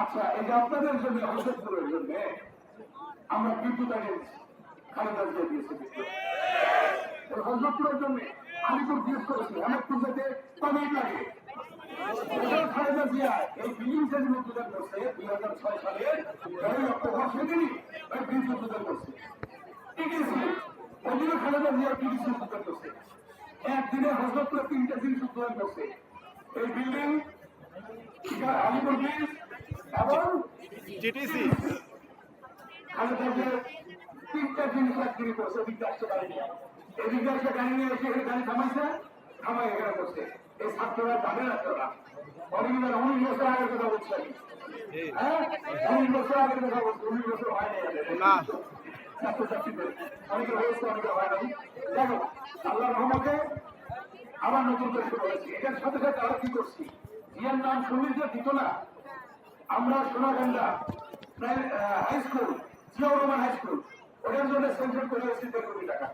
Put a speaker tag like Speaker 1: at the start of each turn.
Speaker 1: আচ্ছা এই যে আপনাদের জন্য হজরতপুরের জন্য আমরা বিদ্যুৎ আগে হজরতপুরের জন্য তো জিজ্ঞেস করেছি। অনেক পূজাতে হাজার ছয় সালে ওই ব্রিজ উদ্বোধন করছে টিটিসি ওদিকে খালেদা জিয়া একদিনে হজরতপুরে তিনটা জিনিস উদ্বোধন করছে। এই বিল্ডিং আলিপুর ব্রিজ এবং
Speaker 2: জিটিসি
Speaker 1: জিয়া তিনটা জিনিস একদিনে করছে ওদিকে আসতে পারেনি এদিকে আসতে গাড়ি নিয়ে এসে গাড়ি থামাইছে থামাই এখানে করছে এই ছাত্ররা জানে না তোরা অনেকদিন উনিশ বছর আগের কথা বলছি হ্যাঁ উনিশ বছর আগের কথা বলছি উনিশ বছর হয়নি
Speaker 2: না।
Speaker 1: ছাত্রছাত্রীদের অনেকে হয়েছে অনেকে হয় নাই দেখো আল্লাহ রহমতে আবার নতুন করে শুরু হয়েছে এটার সাথে সাথে আরও কি করছি? জিয়ার নাম যে দিত না? আমরা Sonaganga high school Ziaur Rahman high school ওটার জন্য সেন্ট্রেল করে এসেছি দেড় কোটি টাকা